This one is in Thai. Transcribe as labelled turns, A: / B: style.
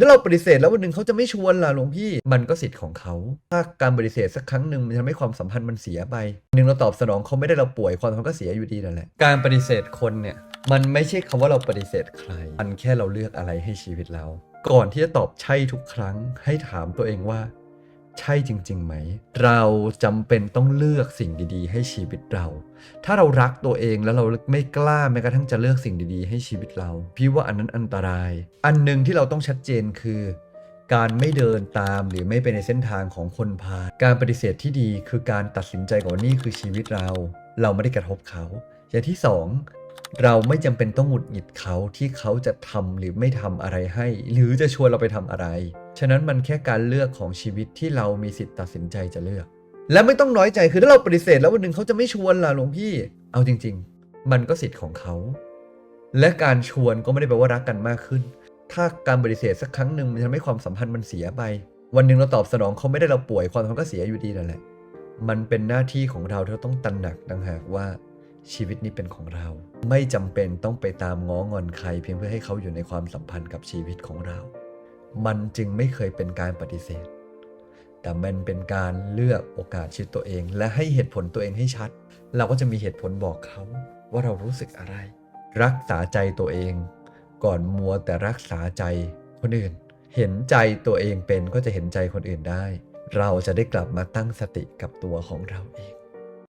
A: ถ้าเราปฏิเสธแล้ววันหนึ่งเขาจะไม่ชวนล่ะหลวงพี่ มันก็สิทธิ์ของเขา ถ้าการปฏิเสธสักครั้งหนึ่งมันทำให้ความสัมพันธ์มันเสียไปหนึ่งเราตอบสนองเขาไม่ได้เราป่วยความสัมพันธ์ก็เสียอยู่ดีนั่นแหละ การปฏิเสธคนเนี่ยมันไม่ใช่คำว่าเราปฏิเสธใคร มันแค่เราเลือกอะไรให้ชีวิตเรา ก่อนที่จะตอบใช่ทุกครั้งให้ถามตัวเองว่า ใช่จริงๆไหม เราจำเป็นต้องเลือกสิ่งดีๆ ให้ชีวิตเรา ถ้าเรารักตัวเองแล้วเราไม่กล้าแม้กระทั่งจะเลือกสิ่งดีๆ ให้ชีวิตเรา พี่ว่าอันนั้นอันตราย อันหนึ่งที่เราต้องชัดเจนคือ การไม่เดินตามหรือไม่ไปในเส้นทางของคนพา การปฏิเสธที่ดีคือการตัดสินใจก่อนว่านี่คือชีวิตเรา เราไม่ได้กระทบเขา อย่างที่สองเราไม่จำเป็นต้องหงุดหงิดเขาที่เขาจะทำหรือไม่ทำอะไรให้ หรือจะชวนเราไปทำอะไร ฉะนั้นมันแค่การเลือกของชีวิตที่เรามีสิทธิ์ตัดสินใจจะเลือก และไม่ต้องน้อยใจคือถ้าเราปฏิเสธแล้ววันหนึ่งเขาจะไม่ชวนล่ะหลวงพี่ เอาจริง ๆ มันก็สิทธิ์ของเขา และการชวนก็ไม่ได้แปลว่ารักกันมากขึ้น ถ้าการปฏิเสธสักครั้งหนึ่งมันทำให้ความสัมพันธ์มันเสียไป วันหนึ่งเราตอบสนองเขาไม่ได้เราป่วยความสัมพันธ์ก็เสียอยู่ดีนั่นแหละ มันเป็นหน้าที่ของเราที่เราต้องตระหนักต่างหากว่าชีวิตนี้เป็นของเรา ไม่จำเป็นต้องไปตามง้องอนใคร เพียงเพื่อให้เขาอยู่ในความสัมพันธ์กับชีวิตของเรา มันจึงไม่เคยเป็นการปฏิเสธ แต่มันเป็นการเลือกโอกาสชีวิตตัวเอง และให้เหตุผลตัวเองให้ชัด เราก็จะมีเหตุผลบอกเขาว่าเรารู้สึกอะไร รักษาใจตัวเอง ก่อนมัวแต่รักษาใจคนอื่น เห็นใจตัวเองเป็นก็จะเห็นใจคนอื่นได้ เราจะได้กลับมาตั้งสติกับตัวของเราเอง